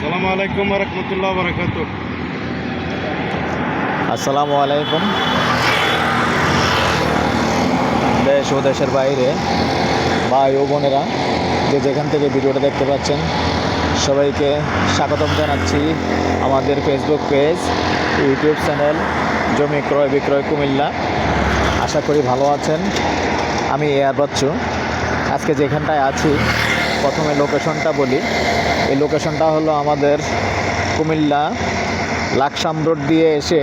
আসসালামু আলাইকুম রহমতুল্লাহ বরকাত আসসালামু আলাইকুম। দেশ ও দেশের বাইরে ভাই ও বোনেরা, যে যেখান থেকে ভিডিওটা দেখতে পাচ্ছেন, সবাইকে স্বাগতম জানাচ্ছি আমাদের ফেসবুক পেজ ইউটিউব চ্যানেল জমি ক্রয় বিক্রয় কুমিল্লা। আশা করি ভালো আছেন। আমি এয়ার বাচ্চু। আজকে যেখানটায় আছি, প্রথমে লোকেশনটা বলি। এই লোকেশনটা হলো আমাদের কুমিল্লা লাকসাম রোড দিয়ে এসে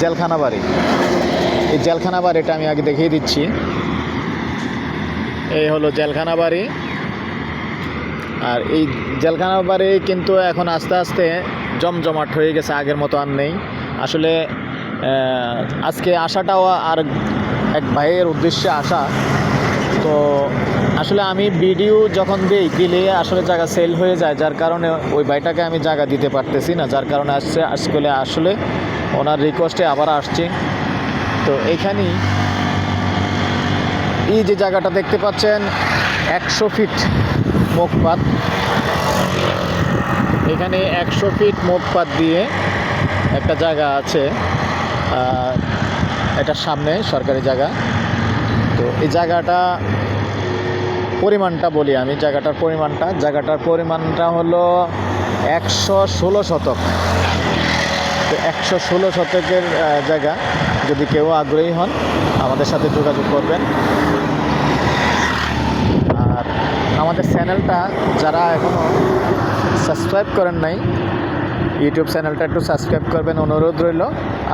জেলখানা বাড়ি। এই জেলখানা বাড়িটা আমি আগে দেখিয়ে দিচ্ছি। এই হলো জেলখানা বাড়ি। আর এই জেলখানা বাড়ি কিন্তু এখন আস্তে আস্তে জমজমাট হয়ে গেছে, আগের মতো আর নেই। আসলে আজকে আসাটাও আর এক ভাইয়ের উদ্দেশ্যে আসা আসলে আমি ভিডিও যখন দিই দিলে আসলে জায়গা সেল হয়ে যায়। যার কারণে ওই ভাইটাকে আমি জায়গা দিতে পারতেছি না। যার কারণে আসছে আজকে আসলে ওনার রিকোয়েস্টে আবার আসছি। তো এখানেই এই যে জায়গাটা দেখতে পাচ্ছেন, একশো ফিট মুখপাত এখানে একশো ফিট মুখপাত দিয়ে একটা জায়গা আছে এটার সামনে সরকারি জায়গা। তো এই জায়গাটা পরিমাণটা বলি আমি, জায়গাটার পরিমাণটা। জায়গাটার পরিমাণটা হলো একশো ষোলো শতক। তো একশো ষোলো শতকের জায়গা। যদি কেউ আগ্রহী হন, আমাদের সাথে যোগাযোগ করবেন। আর আমাদের চ্যানেলটা যারা এখনও সাবস্ক্রাইব করেন নাই, ইউটিউব চ্যানেলটা একটু সাবস্ক্রাইব করবেন, অনুরোধ রইল।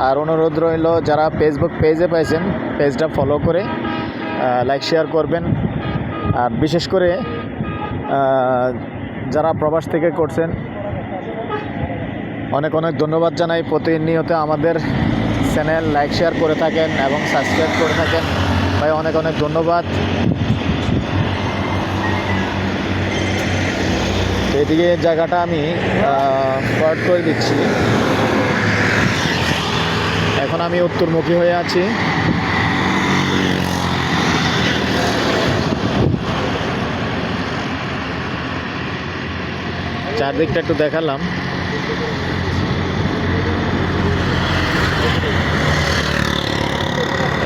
আর অনুরোধ রইল, যারা ফেসবুক পেজে পাইছেন পেজটা ফলো করে লাইক শেয়ার করবেন। আর বিশেষ করে যারা প্রবাস থেকে করছেন, অনেক অনেক ধন্যবাদ জানাই। প্রতিনিয়ত আমাদের চ্যানেল লাইক, শেয়ার করে থাকেন এবং সাবস্ক্রাইব করে থাকেন। ভাই, অনেক অনেক ধন্যবাদ। এদিকে জায়গাটা আমি কট করে দিচ্ছি। এখন আমি উত্তরমুখী হয়ে আছি। চারদিকটা একটু দেখালাম।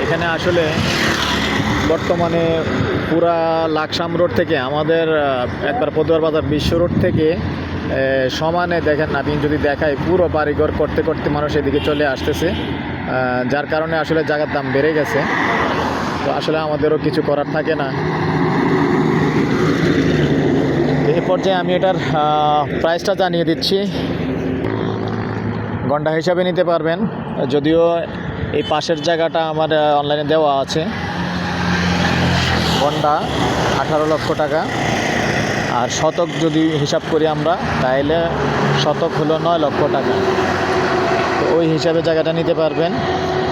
এখানে আসলে বর্তমানে পুরা লাকসাম রোড থেকে আমাদের একবার পদুয়ার বাজার বিশ্ব রোড থেকে সমানে দেখেন আপনি যদি দেখায় পুরো বাড়িঘর করতে করতে মানুষ এদিকে চলে আসতেছে। যার কারণে আসলে জায়গার দাম বেড়ে গেছে। তো আসলে আমাদেরও কিছু করার থাকে না। এই পর্যায়ে আমি এটার প্রাইসটা জানিয়ে দিচ্ছি। ঘণ্টা হিসাবে নিতে পারবেন। যদিও এই পাশের জায়গাটা আমার অনলাইনে দেওয়া আছে। ঘণ্টা আঠারো লক্ষ টাকা। আর শতক যদি হিসাব করি আমরা তাহলে শতক হলো নয় লক্ষ টাকা। তো ওই হিসাবে জায়গাটা নিতে পারবেন।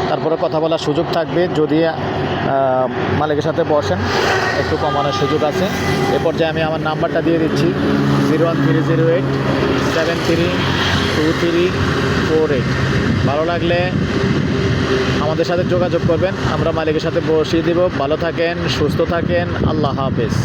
তারপরে কথা বলার সুযোগ থাকবে। যদি মালিকের সাথে বসেন, একটু কমানোর সুযোগ আছে। এ পর্যায়ে আমি আমার নাম্বারটা দিয়ে দিচ্ছি, zero one three zero eight seven three two three four eight. ভালো লাগলে আমাদের সাথে যোগাযোগ করবেন, আমরা মালিকের সাথে বসিয়ে দেব। ভালো থাকেন, সুস্থ থাকেন, আল্লাহ হাফেজ।